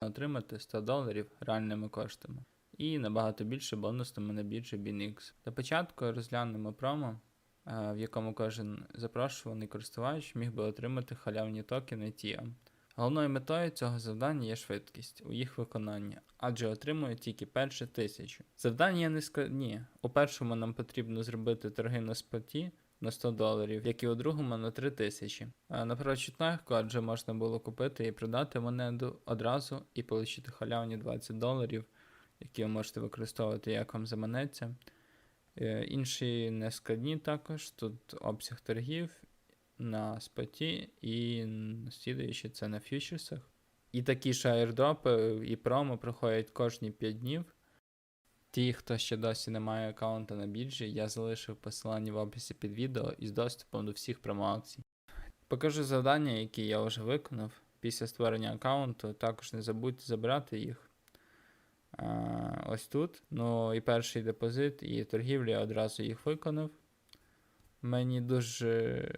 отримати 100 доларів реальними коштами і набагато більше бонусними на біржі BNX. Для початку розглянемо промо, е, в якому кожен запрошуваний користувач міг би отримати халявні токени TIA. Головною метою цього завдання є швидкість у їх виконанні, адже отримують тільки перші тисячу. Завдання не складні. У першому нам потрібно зробити торги на споті на 100 доларів, як і у другому на 3 тисячі. А напрочуд легко, адже можна було купити і продати монету одразу і отримати халявні 20 доларів, які ви можете використовувати як вам заманеться. Е, Інші не складні також. Тут обсяг торгів на споті і слідуючи це на фьючерсах. І такі ж аірдропи і промо проходять кожні 5 днів. Ті, хто ще досі не має аккаунта на біржі, я залишив посилання в описі під відео із доступом до всіх промоакцій. Покажу завдання, які я вже виконав після створення аккаунту. Також не забудьте забрати їх. А, ось тут. Ну і перший депозит, і торгівлі я одразу їх виконав. Мені дуже.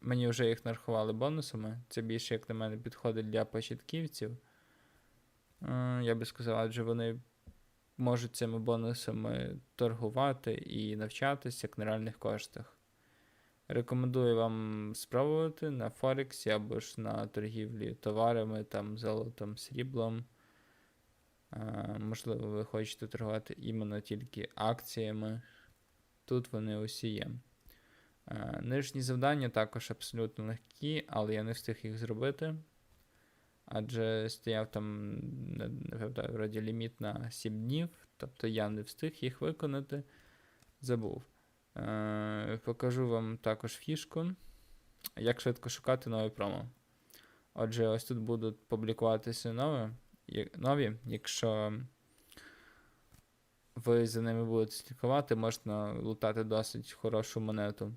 Мені вже їх нарахували бонусами. Це більше, як на мене, підходить для початківців. Я би сказав, адже вони можуть цими бонусами торгувати і навчатися як на реальних коштах. Рекомендую вам спробувати на Форексі або ж на торгівлі товарами, там, золотом, сріблом. Е, Можливо, ви хочете торгувати іменно тільки акціями. Тут вони усі є. Е, Нижні завдання також абсолютно легкі, але я не встиг їх зробити. Адже стояв там, вроді ліміт на 7 днів, тобто я не встиг їх виконати. Забув. Е, покажу вам також фішку, як швидко шукати нові промо. Отже, ось тут будуть публікуватися нові, нові. Якщо ви за ними будете слідкувати, можна лутати досить хорошу монету.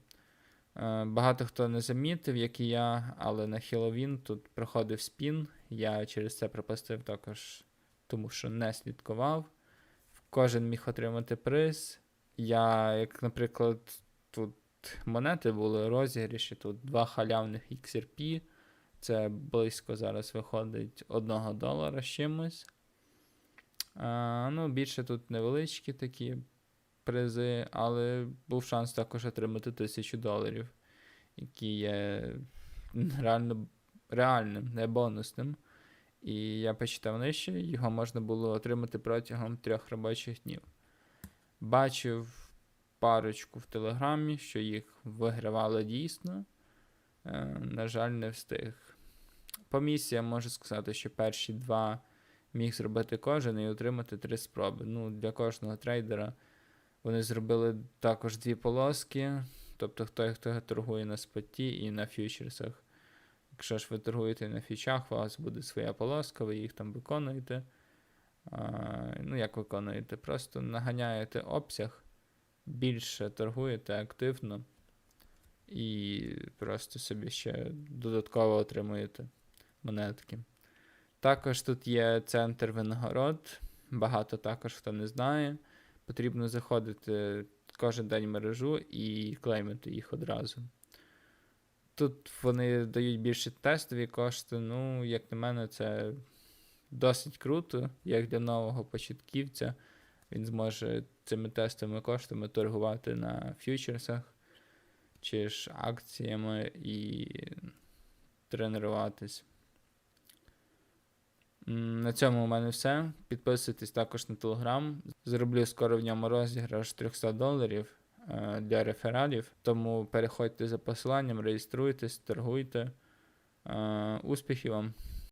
Е, Багато хто не замітив, як і я, але на Хеллоуін тут проходив спін. Я через це пропустив також, тому що не слідкував. Кожен міг отримати приз. Я, як, наприклад, тут монети були розігріші, тут два халявних XRP. Це близько зараз виходить 1 долара з чимось. А, ну, більше тут невеличкі такі призи, але був шанс також отримати 1000 доларів, які є реально, реальним, не бонусним. І я почитав нижче, його можна було отримати протягом трьох робочих днів. Бачив парочку в Телеграмі, що їх вигравали дійсно. Е, на жаль, не встиг. По місіям можу сказати, що перші два міг зробити кожен і отримати три спроби. Ну, для кожного трейдера вони зробили також дві полоски. Тобто, хто, хто торгує на споті і на фьючерсах. Якщо ж ви торгуєте на фічах, у вас буде своя полоска, ви їх там виконуєте. Ну, як виконуєте? Просто наганяєте обсяг, більше торгуєте активно і просто собі ще додатково отримуєте монетки. Також тут є центр винагород. Багато також хто не знає. Потрібно заходити кожен день в мережу і клеймити їх одразу. Тут вони дають більше тестові кошти. Ну, як на мене, це досить круто, як для нового початківця. Він зможе цими тестовими коштами торгувати на фьючерсах чи ж акціями і тренуватись. На цьому у мене все. Підписуйтесь також на телеграм. Зроблю скоро в ньому розіграш 300 доларів для рефералів. Тому переходьте за посиланням, реєструйтесь, торгуйте. Е, Успіхів вам!